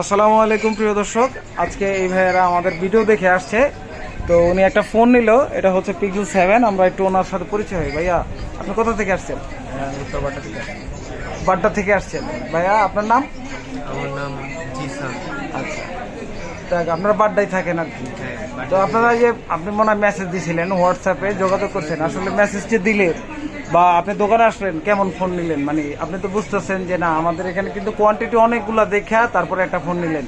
আসসালামু আলাইকুম প্রিয় দর্শক। আজকে এই ভাইয়েরা আমাদের ভিডিও দেখে আসছে। তো উনি একটা ফোন নিল এটা হচ্ছে পিক্সেল সেভেন আমরা একটু ওনার সাথে পরিচয় হই। ভাইয়া আপনি কোথা থেকে আসছেন? থেকে বাড্ডা থেকে আসছেন। ভাইয়া আপনার নাম? আমার নাম জিসান। আচ্ছা। দেখ আপনারা বাড্ডায় থাকেন আর কি। হ্যাঁ তো আপনারা যে আপনি মনে হয় মেসেজ দিয়েছিলেন হোয়াটসঅ্যাপে যোগাযোগ করছেন। আসলে মেসেজ যে দিলে বা আপনি দোকানে আসলেন কেমন ফোন নিলেন? মানে আপনি তো বুঝতেছেন যে না আমাদের এখানে কিন্তু কোয়ান্টিটি অনেকগুলো দেখা তারপরে একটা ফোন নিলেন।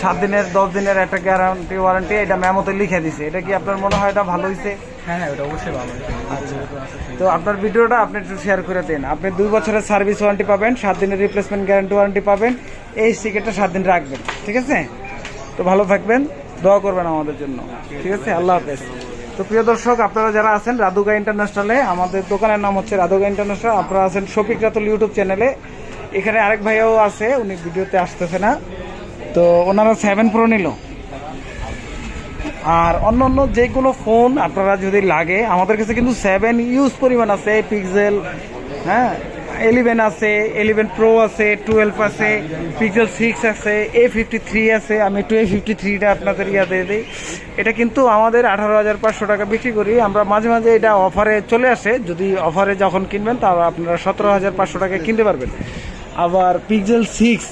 সাত দিনের দশ দিনের একটা গ্যারান্টি ওয়ারেন্টি এটা মেমোতে লিখে দিছে। এটা কি আপনার মনে হয় এটা ভালো হয়েছে হ্যাঁ হ্যাঁ ওটা অবশ্যই আচ্ছা। তো আপনার ভিডিওটা আপনি একটু শেয়ার করে দিন। আপনি দুই বছরের সার্ভিস ওয়ারেন্টি পাবেন সাত দিনের রিপ্লেসমেন্ট গ্যারান্টি ওয়ারেন্টি পাবেন। এই স্টিকারটা সাত দিন রাখবেন ঠিক আছে? তো ভালো থাকবেন, দোয়া করবেন আমাদের জন্য। ঠিক আছে? আল্লাহ হাফেজ। তো প্রিয় দর্শক, আপনারা যারা আছেন রাধুগা ইন্টারন্যাশনালে, আমাদের দোকানের নাম হচ্ছে রাধুগা ইন্টারন্যাশনাল। আপনারা আছেন শফিক রাতুল ইউটিউব চ্যানেলে। এখানে আরেক ভাইও আছে, উনি ভিডিওতে আসতেছে না। তো ওনারা সেভেন প্রো নিল। আর অন্য অন্য যে কোনো ফোন আপনারা যদি লাগে, আমাদের কাছে কিন্তু সেভেন ইউজ পরিমাণ আছে পিক্সেল হ্যাঁ? এলিভেন আছে এলিভেন প্রো আছে টুয়েলভ আছে পিক্সেল সিক্স আছে এ ফিফটি থ্রি আছে, আমি একটু এ ফিফটি থ্রিটা আপনাদের ইয়া দিয়ে দিই। এটা কিন্তু আমাদের আঠারো হাজার পাঁচশো টাকা বিক্রি করি। আমরা মাঝে মাঝে এটা অফারে চলে আসে। যদি অফারে যখন কিনবেন, তাহলে আপনারা সতেরো হাজার পাঁচশো টাকায় কিনতে পারবেন। আবার পিক্সেল সিক্স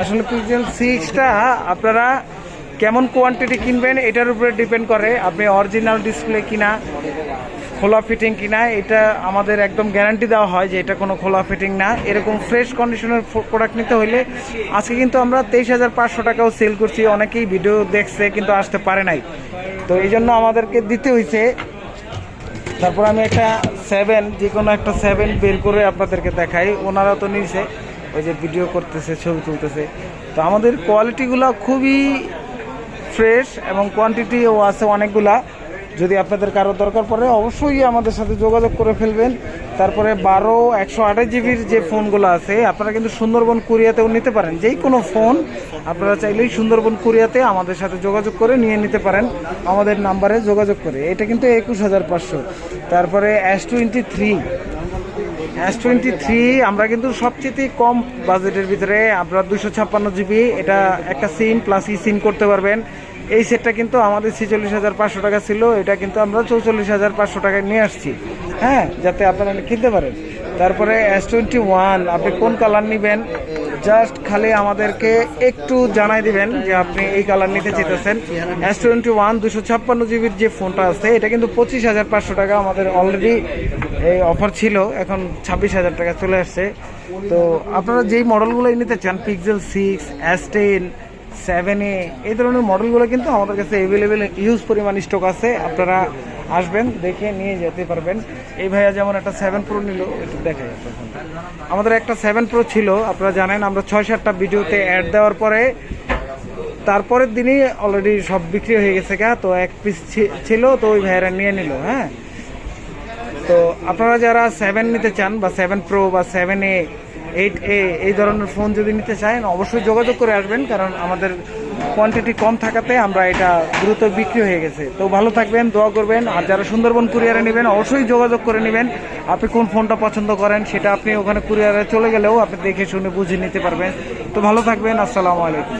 আসলে পিক্সেল সিক্সটা আপনারা কেমন কোয়ান্টিটি কিনবেন, এটার উপরে ডিপেন্ড করে। আপনি অরিজিনাল ডিসপ্লে কিনা খোলা ফিটিং কিনা, এটা আমাদের একদম গ্যারান্টি দেওয়া হয় যে এটা কোনো খোলা ফিটিং না। এরকম ফ্রেশ কন্ডিশনের প্রোডাক্ট নিতে হলে আজকে কিন্তু আমরা তেইশ হাজার পাঁচশো টাকাও সেল করছি। অনেকেই ভিডিও দেখছে কিন্তু আসতে পারে নাই। তো এই জন্য আমাদেরকে দিতে হয়েছে তারপর আমি একটা সেভেন যে কোনো একটা সেভেন বের করে আপনাদেরকে দেখাই। ওনারা তো নিয়েছে ওই যে ভিডিও করতেছে, ছবি তুলতেছে। তো আমাদের কোয়ালিটিগুলো খুবই ফ্রেশ এবং কোয়ান্টিটিও আছে অনেকগুলা। যদি আপনাদের কারও দরকার পড়ে, অবশ্যই আমাদের সাথে যোগাযোগ করে ফেলবেন। তারপরে বারো একশো আঠাশ জিবির যে ফোনগুলো আছে, আপনারা কিন্তু সুন্দরবন কোরিয়াতেও নিতে পারেন। যেই কোনো ফোন আপনারা চাইলেই সুন্দরবন কোরিয়াতে আমাদের সাথে যোগাযোগ করে নিয়ে নিতে পারেন। আমাদের নাম্বারে যোগাযোগ করে। এটা কিন্তু একুশ হাজার পাঁচশো। তারপরে S twenty three S twenty three আমরা কিন্তু সবচেয়ে কম বাজেটের ভিতরে আপনার দুশো ছাপ্পান্ন জিবি এটা একটা সিম প্লাস ই সিম করতে পারবেন। এই সেটটা কিন্তু আমাদের ছেচল্লিশ হাজার পাঁচশো টাকা ছিল, এটা কিন্তু আমরা চৌচল্লিশ হাজার পাঁচশো টাকায় নিয়ে আসছি হ্যাঁ যাতে আপনারা কিনতে পারেন। তারপরে এস টোয়েন্টি ওয়ান আপনি কোন কালার নেবেন? জাস্ট খালি আমাদেরকে একটু জানাই দিবেন যে আপনি এই কালার নিতে চেতেছেন এস টোয়েন্টি ওয়ান দুশো ছাপ্পান্ন জিবির যে ফোনটা আছে, এটা কিন্তু পঁচিশ হাজার পাঁচশো টাকা আমাদের অলরেডি এই অফার ছিল। এখন ছাব্বিশ হাজার টাকা চলে আসছে। তো আপনারা যেই মডেলগুলোই নিতে চান pixel six S ten seven A এই ধরনের মডেলগুলো কিন্তু আমাদের কাছে অ্যাভেলেবেল ইউজ পরিমাণ স্টক আছে। আপনারা আসবেন, দেখে নিয়ে যেতে পারবেন। এই ভাইয়া যেমন একটা সেভেন প্রো নিল, একটু দেখা যাচ্ছে। আমাদের একটা সেভেন প্রো ছিল, আপনারা জানেন, আমরা ছয় সাতটা ভিডিওতে অ্যাড দেওয়ার পরে, তারপরের দিনই অলরেডি সব বিক্রি হয়ে গেছে গা, তো এক পিস ছিল, তো ওই ভাইয়েরা নিয়ে নিল হ্যাঁ? তো আপনারা যারা সেভেন নিতে চান, বা সেভেন প্রো বা সেভেন এ এইট এ এই ধরনের ফোন যদি নিতে চান, অবশ্যই যোগাযোগ করে আসবেন, কারণ আমাদের কোয়ান্টিটি কম থাকাতে আমরা এটা দ্রুত বিক্রি হয়ে গেছে। তো ভালো থাকবেন, দোয়া করবেন, আর যারা সুন্দরবন কুরিয়ারে নেবেন, অবশ্যই যোগাযোগ করে নেবেন। আপনি কোন ফোনটা পছন্দ করেন সেটা আপনি ওখানে কুরিয়ারে চলে গেলেও আপনি দেখে শুনে বুঝে নিতে পারবেন। তো ভালো থাকবেন, আসসালামু আলাইকুম।